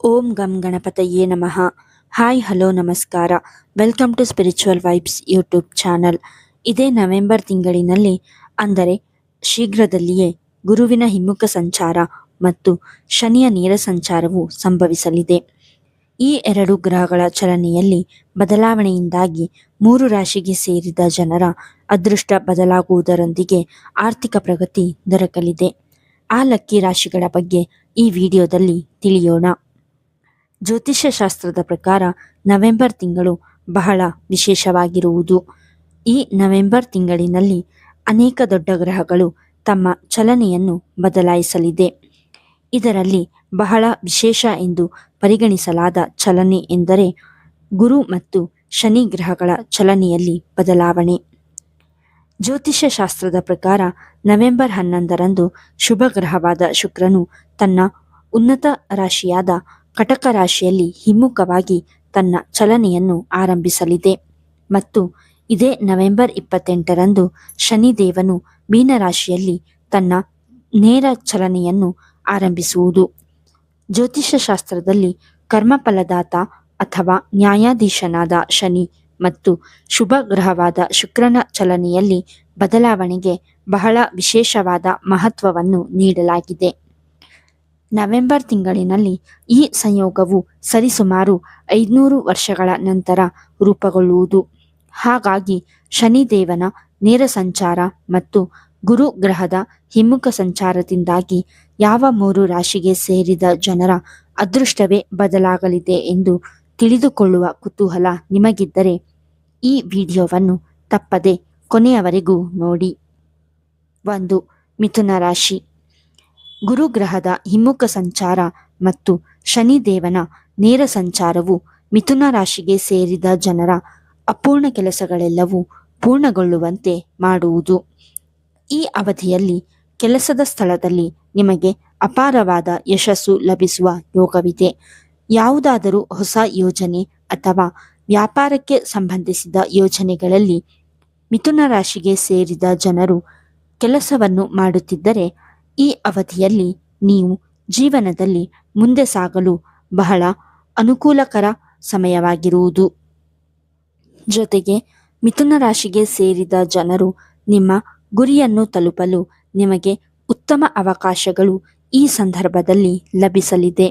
ಓಂ ಗಂ ಗಣಪತಯೇ ನಮಃ. ಹಾಯ್, ಹಲೋ, ನಮಸ್ಕಾರ. Welcome to spiritual vibes YouTube channel. ಇದೇ ನವೆಂಬರ್ ತಿಂಗಳಿನಲ್ಲಿ, ಅಂದರೆ ಶೀಘ್ರದಲ್ಲಿಯೇ ಗುರುವಿನ ಹಿಮ್ಮುಖ ಸಂಚಾರ ಮತ್ತು ಶನಿಯ ನೇರ ಸಂಚಾರವು ಸಂಭವಿಸಲಿದೆ. ಈ ಎರಡು ಗ್ರಹಗಳ ಚಲನೆಯಲ್ಲಿ ಬದಲಾವಣೆಯಿಂದಾಗಿ ಮೂರು ರಾಶಿಗೆ ಸೇರಿದ ಜನರ ಅದೃಷ್ಟ ಬದಲಾಗುವುದರೊಂದಿಗೆ ಆರ್ಥಿಕ ಪ್ರಗತಿ ದೊರಕಲಿದೆ. ಆ ಲಕ್ಕಿ ರಾಶಿಗಳ ಬಗ್ಗೆ ಈ ವಿಡಿಯೋದಲ್ಲಿ ತಿಳಿಯೋಣ. ಜ್ಯೋತಿಷ್ಯ ಶಾಸ್ತ್ರದ ಪ್ರಕಾರ ನವೆಂಬರ್ ತಿಂಗಳು ಬಹಳ ವಿಶೇಷವಾಗಿರುವುದು. ಈ ನವೆಂಬರ್ ತಿಂಗಳಿನಲ್ಲಿ ಅನೇಕ ದೊಡ್ಡ ಗ್ರಹಗಳು ತಮ್ಮ ಚಲನೆಯನ್ನು ಬದಲಾಯಿಸಲಿದೆ. ಇದರಲ್ಲಿ ಬಹಳ ವಿಶೇಷ ಎಂದು ಪರಿಗಣಿಸಲಾದ ಚಲನೆ ಎಂದರೆ ಗುರು ಮತ್ತು ಶನಿ ಗ್ರಹಗಳ ಚಲನೆಯಲ್ಲಿ ಬದಲಾವಣೆ. ಜ್ಯೋತಿಷ್ಯ ಶಾಸ್ತ್ರದ ಪ್ರಕಾರ ನವೆಂಬರ್ ಹನ್ನೊಂದರಂದು ಶುಭ ಗ್ರಹವಾದ ಶುಕ್ರನು ತನ್ನ ಉನ್ನತ ರಾಶಿಯಾದ ಕಟಕ ರಾಶಿಯಲ್ಲಿ ಹಿಮ್ಮುಖವಾಗಿ ತನ್ನ ಚಲನೆಯನ್ನು ಆರಂಭಿಸಲಿದೆ. ಮತ್ತು ಇದೇ ನವೆಂಬರ್ ಇಪ್ಪತ್ತೆಂಟರಂದು ಶನಿದೇವನು ಮೀನರಾಶಿಯಲ್ಲಿ ತನ್ನ ನೇರ ಚಲನೆಯನ್ನು ಆರಂಭಿಸುವುದು. ಜ್ಯೋತಿಷ್ಯ ಶಾಸ್ತ್ರದಲ್ಲಿ ಕರ್ಮಫಲದಾತ ಅಥವಾ ನ್ಯಾಯಾಧೀಶನಾದ ಶನಿ ಮತ್ತು ಶುಭ ಗ್ರಹವಾದ ಶುಕ್ರನ ಚಲನೆಯಲ್ಲಿ ಬದಲಾವಣೆಗೆ ಬಹಳ ವಿಶೇಷವಾದ ಮಹತ್ವವನ್ನು ನೀಡಲಾಗಿದೆ. ನವೆಂಬರ್ ತಿಂಗಳಿನಲ್ಲಿ ಈ ಸಂಯೋಗವು ಸರಿಸುಮಾರು ಐದುನೂರು ವರ್ಷಗಳ ನಂತರ ರೂಪುಗೊಳ್ಳುವುದು. ಹಾಗಾಗಿ ಶನಿದೇವನ ನೇರ ಸಂಚಾರ ಮತ್ತು ಗುರು ಗ್ರಹದ ಹಿಮ್ಮುಖ ಸಂಚಾರದಿಂದಾಗಿ ಯಾವ ಮೂರು ರಾಶಿಗೆ ಸೇರಿದ ಜನರ ಅದೃಷ್ಟವೇ ಬದಲಾಗಲಿದೆ ಎಂದು ತಿಳಿದುಕೊಳ್ಳುವ ಕುತೂಹಲ ನಿಮಗಿದ್ದರೆ ಈ ವಿಡಿಯೋವನ್ನು ತಪ್ಪದೆ ಕೊನೆಯವರೆಗೂ ನೋಡಿ. ಒಂದು ಮಿಥುನ ರಾಶಿ. ಗುರುಗ್ರಹದ ಹಿಮ್ಮುಖ ಸಂಚಾರ ಮತ್ತು ಶನಿದೇವನ ನೇರ ಸಂಚಾರವು ಮಿಥುನ ರಾಶಿಗೆ ಸೇರಿದ ಜನರ ಅಪೂರ್ಣ ಕೆಲಸಗಳೆಲ್ಲವೂ ಪೂರ್ಣಗೊಳ್ಳುವಂತೆ ಮಾಡುವುದು. ಈ ಅವಧಿಯಲ್ಲಿ ಕೆಲಸದ ಸ್ಥಳದಲ್ಲಿ ನಿಮಗೆ ಅಪಾರವಾದ ಯಶಸ್ಸು ಲಭಿಸುವ ಯೋಗವಿದೆ. ಯಾವುದಾದರೂ ಹೊಸ ಯೋಜನೆ ಅಥವಾ ವ್ಯಾಪಾರಕ್ಕೆ ಸಂಬಂಧಿಸಿದ ಯೋಜನೆಗಳಲ್ಲಿ ಮಿಥುನ ರಾಶಿಗೆ ಸೇರಿದ ಜನರು ಕೆಲಸವನ್ನು ಮಾಡುತ್ತಿದ್ದರೆ ಈ ಅವಧಿಯಲ್ಲಿ ನೀವು ಜೀವನದಲ್ಲಿ ಮುಂದೆ ಸಾಗಲು ಬಹಳ ಅನುಕೂಲಕರ ಸಮಯವಾಗಿರುವುದು. ಜೊತೆಗೆ ಮಿಥುನ ರಾಶಿಗೆ ಸೇರಿದ ಜನರು ನಿಮ್ಮ ಗುರಿಯನ್ನು ತಲುಪಲು ನಿಮಗೆ ಉತ್ತಮ ಅವಕಾಶಗಳು ಈ ಸಂದರ್ಭದಲ್ಲಿ ಲಭಿಸಲಿದೆ.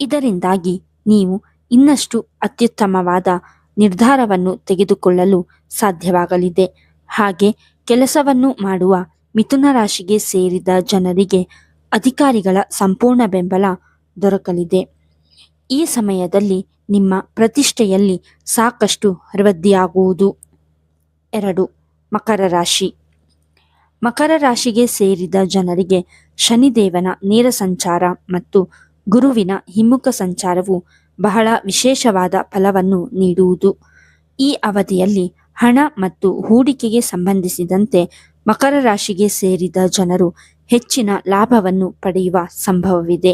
ಇದರಿಂದಾಗಿ ನೀವು ಇನ್ನಷ್ಟು ಅತ್ಯುತ್ತಮವಾದ ನಿರ್ಧಾರವನ್ನು ತೆಗೆದುಕೊಳ್ಳಲು ಸಾಧ್ಯವಾಗಲಿದೆ. ಹಾಗೆ ಕೆಲಸವನ್ನು ಮಾಡುವ ಮಿಥುನ ರಾಶಿಗೆ ಸೇರಿದ ಜನರಿಗೆ ಅಧಿಕಾರಿಗಳ ಸಂಪೂರ್ಣ ಬೆಂಬಲ ದೊರಕಲಿದೆ. ಈ ಸಮಯದಲ್ಲಿ ನಿಮ್ಮ ಪ್ರತಿಷ್ಠೆಯಲ್ಲಿ ಸಾಕಷ್ಟು ವೃದ್ಧಿಯಾಗುವುದು ಎರಡು, ಮಕರ ರಾಶಿ. ಮಕರ ರಾಶಿಗೆ ಸೇರಿದ ಜನರಿಗೆ ಶನಿದೇವನ ನೇರ ಸಂಚಾರ ಮತ್ತು ಗುರುವಿನ ಹಿಮ್ಮುಖ ಸಂಚಾರವು ಬಹಳ ವಿಶೇಷವಾದ ಫಲವನ್ನು ನೀಡುವುದು. ಈ ಅವಧಿಯಲ್ಲಿ ಹಣ ಮತ್ತು ಹೂಡಿಕೆಗೆ ಸಂಬಂಧಿಸಿದಂತೆ ಮಕರ ರಾಶಿಗೆ ಸೇರಿದ ಜನರು ಹೆಚ್ಚಿನ ಲಾಭವನ್ನು ಪಡೆಯುವ ಸಂಭವವಿದೆ.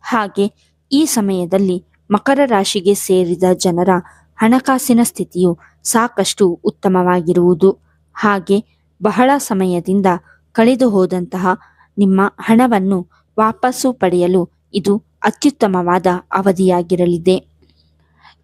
ಹಾಗೆ ಈ ಸಮಯದಲ್ಲಿ ಮಕರ ರಾಶಿಗೆ ಸೇರಿದ ಜನರ ಹಣಕಾಸಿನ ಸ್ಥಿತಿಯು ಸಾಕಷ್ಟು ಉತ್ತಮವಾಗಿರುವುದು. ಹಾಗೆ ಬಹಳ ಸಮಯದಿಂದ ಕಳೆದು ಹೋದಂತಹ ನಿಮ್ಮ ಹಣವನ್ನು ವಾಪಸ್ಸು ಪಡೆಯಲು ಇದು ಅತ್ಯುತ್ತಮವಾದ ಅವಧಿಯಾಗಿರಲಿದೆ.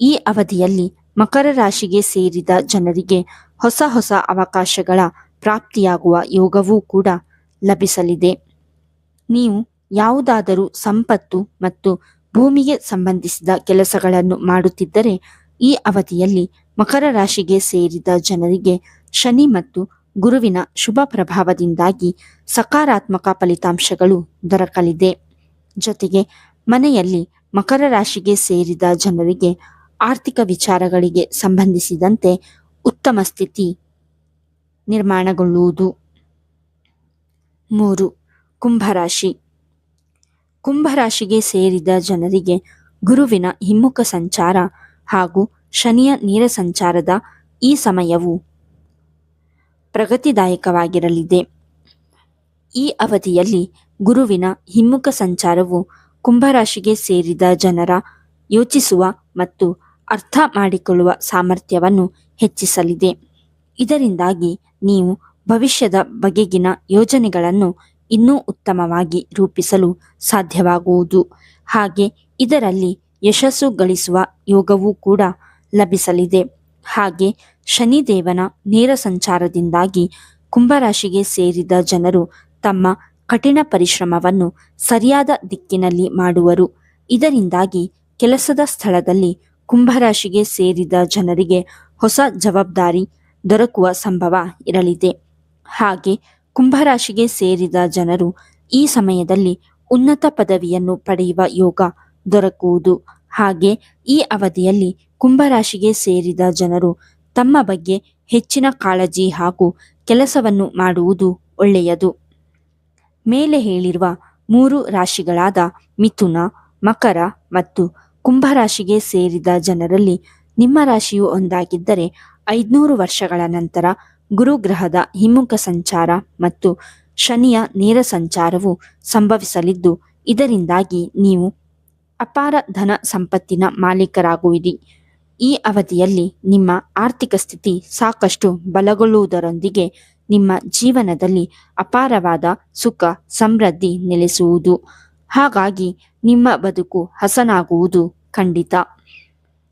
ಈ ಅವಧಿಯಲ್ಲಿ ಮಕರ ರಾಶಿಗೆ ಸೇರಿದ ಜನರಿಗೆ ಹೊಸ ಹೊಸ ಅವಕಾಶಗಳ ಪ್ರಾಪ್ತಿಯಾಗುವ ಯೋಗವೂ ಕೂಡ ಲಭಿಸಲಿದೆ. ನೀವು ಯಾವುದಾದರೂ ಸಂಪತ್ತು ಮತ್ತು ಭೂಮಿಗೆ ಸಂಬಂಧಿಸಿದ ಕೆಲಸಗಳನ್ನು ಮಾಡುತ್ತಿದ್ದರೆ, ಈ ಅವಧಿಯಲ್ಲಿ ಮಕರ ರಾಶಿಗೆ ಸೇರಿದ ಜನರಿಗೆ ಶನಿ ಮತ್ತು ಗುರುವಿನ ಶುಭ ಪ್ರಭಾವದಿಂದಾಗಿ ಸಕಾರಾತ್ಮಕ ಫಲಿತಾಂಶಗಳು ದೊರಕಲಿದೆ. ಜೊತೆಗೆ ಮನೆಯಲ್ಲಿ ಮಕರ ರಾಶಿಗೆ ಸೇರಿದ ಜನರಿಗೆ ಆರ್ಥಿಕ ವಿಚಾರಗಳಿಗೆ ಸಂಬಂಧಿಸಿದಂತೆ ಉತ್ತಮ ಸ್ಥಿತಿ ನಿರ್ಮಾಣಗೊಳ್ಳುವುದು. ಮೂರು, ಕುಂಭರಾಶಿ. ಕುಂಭರಾಶಿಗೆ ಸೇರಿದ ಜನರಿಗೆ ಗುರುವಿನ ಹಿಮ್ಮುಖ ಸಂಚಾರ ಹಾಗೂ ಶನಿಯ ನೇರ ಸಂಚಾರದ ಈ ಸಮಯವು ಪ್ರಗತಿದಾಯಕವಾಗಿರಲಿದೆ. ಈ ಅವಧಿಯಲ್ಲಿ ಗುರುವಿನ ಹಿಮ್ಮುಖ ಸಂಚಾರವು ಕುಂಭರಾಶಿಗೆ ಸೇರಿದ ಜನರ ಯೋಚಿಸುವ ಮತ್ತು ಅರ್ಥ ಮಾಡಿಕೊಳ್ಳುವ ಸಾಮರ್ಥ್ಯವನ್ನು ಹೆಚ್ಚಿಸಲಿದೆ. ಇದರಿಂದಾಗಿ ನೀವು ಭವಿಷ್ಯದ ಬಗೆಗಿನ ಯೋಜನೆಗಳನ್ನು ಇನ್ನೂ ಉತ್ತಮವಾಗಿ ರೂಪಿಸಲು ಸಾಧ್ಯವಾಗುವುದು. ಹಾಗೆ ಇದರಲ್ಲಿ ಯಶಸ್ಸು ಗಳಿಸುವ ಯೋಗವೂ ಕೂಡ ಲಭಿಸಲಿದೆ. ಹಾಗೆ ಶನಿದೇವನ ನೇರ ಸಂಚಾರದಿಂದಾಗಿ ಕುಂಭರಾಶಿಗೆ ಸೇರಿದ ಜನರು ತಮ್ಮ ಕಠಿಣ ಪರಿಶ್ರಮವನ್ನು ಸರಿಯಾದ ದಿಕ್ಕಿನಲ್ಲಿ ಮಾಡುವರು. ಇದರಿಂದಾಗಿ ಕೆಲಸದ ಸ್ಥಳದಲ್ಲಿ ಕುಂಭರಾಶಿಗೆ ಸೇರಿದ ಜನರಿಗೆ ಹೊಸ ಜವಾಬ್ದಾರಿ ದೊರಕುವ ಸಂಭವ ಇರಲಿದೆ. ಹಾಗೆ ಕುಂಭರಾಶಿಗೆ ಸೇರಿದ ಜನರು ಈ ಸಮಯದಲ್ಲಿ ಉನ್ನತ ಪದವಿಯನ್ನು ಪಡೆಯುವ ಯೋಗ ದೊರಕುವುದು. ಹಾಗೆ ಈ ಅವಧಿಯಲ್ಲಿ ಕುಂಭರಾಶಿಗೆ ಸೇರಿದ ಜನರು ತಮ್ಮ ಬಗ್ಗೆ ಹೆಚ್ಚಿನ ಕಾಳಜಿ ಹಾಗೂ ಕೆಲಸವನ್ನು ಮಾಡುವುದು ಒಳ್ಳೆಯದು. ಮೇಲೆ ಹೇಳಿರುವ ಮೂರು ರಾಶಿಗಳಾದ ಮಿಥುನ, ಮಕರ ಮತ್ತು ಕುಂಭರಾಶಿಗೆ ಸೇರಿದ ಜನರಲ್ಲಿ ನಿಮ್ಮ ರಾಶಿಯು ಒಂದಾಗಿದ್ದರೆ ಐದುನೂರು ವರ್ಷಗಳ ನಂತರ ಗುರುಗ್ರಹದ ಹಿಮ್ಮುಖ ಸಂಚಾರ ಮತ್ತು ಶನಿಯ ನೇರ ಸಂಚಾರವು ಸಂಭವಿಸಲಿದ್ದು, ಇದರಿಂದಾಗಿ ನೀವು ಅಪಾರ ಧನ ಸಂಪತ್ತಿನ ಮಾಲೀಕರಾಗುವಿರಿ. ಈ ಅವಧಿಯಲ್ಲಿ ನಿಮ್ಮ ಆರ್ಥಿಕ ಸ್ಥಿತಿ ಸಾಕಷ್ಟು ಬಲಗೊಳ್ಳುವುದರೊಂದಿಗೆ ನಿಮ್ಮ ಜೀವನದಲ್ಲಿ ಅಪಾರವಾದ ಸುಖ ಸಮೃದ್ಧಿ ನೆಲೆಸುವುದು. ಹಾಗಾಗಿ ನಿಮ್ಮ ಬದುಕು ಹಸನಾಗುವುದು ಖಂಡಿತ.